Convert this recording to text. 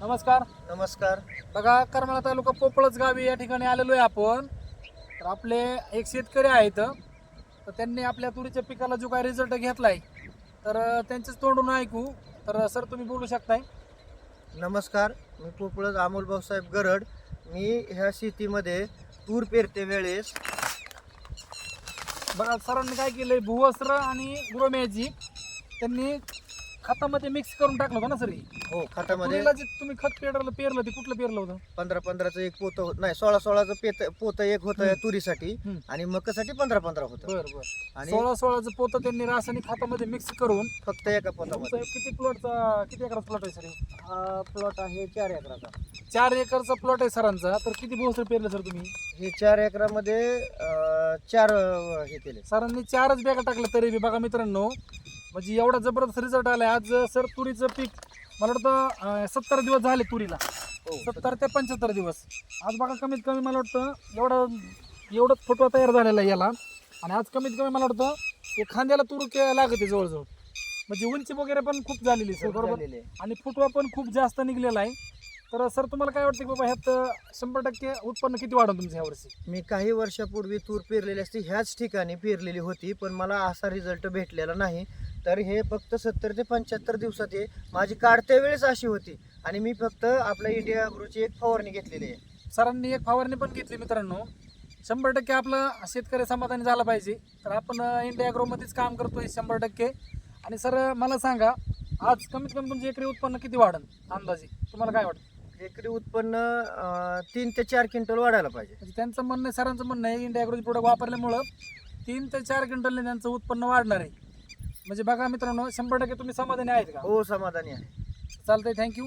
नमस्कार. नमस्कार. बघा करमाळा तालुका पोपळच गावी या ठिकाणी आलेलो आहे आपण. तर आपले एक शेतकरी आहेत. तर त्यांनी आपल्या तुरीच्या पिकाला जो काय रिझल्ट घेतलाय तर त्यांचेच तोंडून ऐकू. तर सर तुम्ही बोलू शकताय. नमस्कार. मी पोपळज अमोल भाऊसाहेब गरड. मी ह्या शेतीमध्ये तूर पेरते वेळेस. बघा सरांनी काय केलंय? भुवस्त्र आणि गुरमॅजिक त्यांनी खतामध्ये मिक्स करून टाकलं होतं ना सर हो? खतामध्ये तुरीला जे तुम्ही खत पेरलं पेरलं ते कुठलं पेरलं होतं? पंधरा पंधराचं एक पोत होत नाही सोळा सोळाचं पेत पोत एक होतं हम्म. तुरीसाठी हम्म. आणि मकासाठी पंधरा पंधरा होतं. बरं बरं. आणि सोळा सोळाचं पोतं त्यांनी रासायनिक खतामध्ये मिक्स करून फक्त एका तुमचं पोतामध्ये किती प्लॉटचा किती एकराचा प्लॉट आहे सर हे? हा प्लॉट आहे चार एकराचा. चार एकरचा प्लॉट आहे सरांचा तर किती भोसर पेरलं सर तुम्ही? हे चार एकरामध्ये अं, चार अं, हे केले. सरांनी चारच बॅगा टाकल्या तरी बी बघा मित्रांनो म्हणजे एवढा जबरदस्त रिझल्ट आलाय. आज सर तुरीचं पीक मला वाटतं सत्तर दिवस झाले तुरीला. हो सत्तर. ते पंच्याहत्तर दिवस. आज बघा कमीत कमी मला वाटतं एवढं एवढंच फुटवा तयार झालेला आहे याला. आणि आज कमीत कमी मला वाटतं खांद्याला तूर लागत आहे जवळजवळ. म्हणजे उंची वगैरे पण खूप झालेली सर बरोबर. आणि फुटवा पण खूप जास्त निघलेला आहे. तर सर तुम्हाला काय वाटतं की बाबा ह्यात शंभर टक्के उत्पन्न किती वाढून तुमचं यावर्षी मी काही वर्षापूर्वी तूर पेरलेली असती ह्याच ठिकाणी पेरलेली होती पण मला असा रिझल्ट भेटलेला नाही. तर हे फक्त सत्तर ते पंच्याहत्तर दिवसात हे माझी काढत्या वेळेस अशी होती. आणि मी फक्त आपल्या इंडिया अग्रोची एक फवारणी घेतलेली आहे. सरांनी एक फवारणी पण घेतली मित्रांनो. शंभर टक्के आपलं शेतकरी समाधानी झाला पाहिजे. तर आपण इंडिया अॅग्रोमध्येच काम करतोय शंभर टक्के. आणि सर मला सांगा आज कमीत कमी तुमचे एकरी उत्पन्न किती वाढन अंदाजे? तुम्हाला काय वाटतं? एकरी उत्पन्न तीन ते चार क्विंटल वाढायला पाहिजे. म्हणजे त्यांचं म्हणणं आहे सरांचं म्हणणं आहे इंडिया अॅग्रोचे प्रोडक्ट वापरल्यामुळं तीन ते चार क्विंटलने त्यांचं उत्पन्न वाढणार आहे. म्हणजे बघा मित्रांनो शंभर टक्के तुम्ही समाधानी आहेत का? हो समाधानी आहे. चालतंय थँक्यू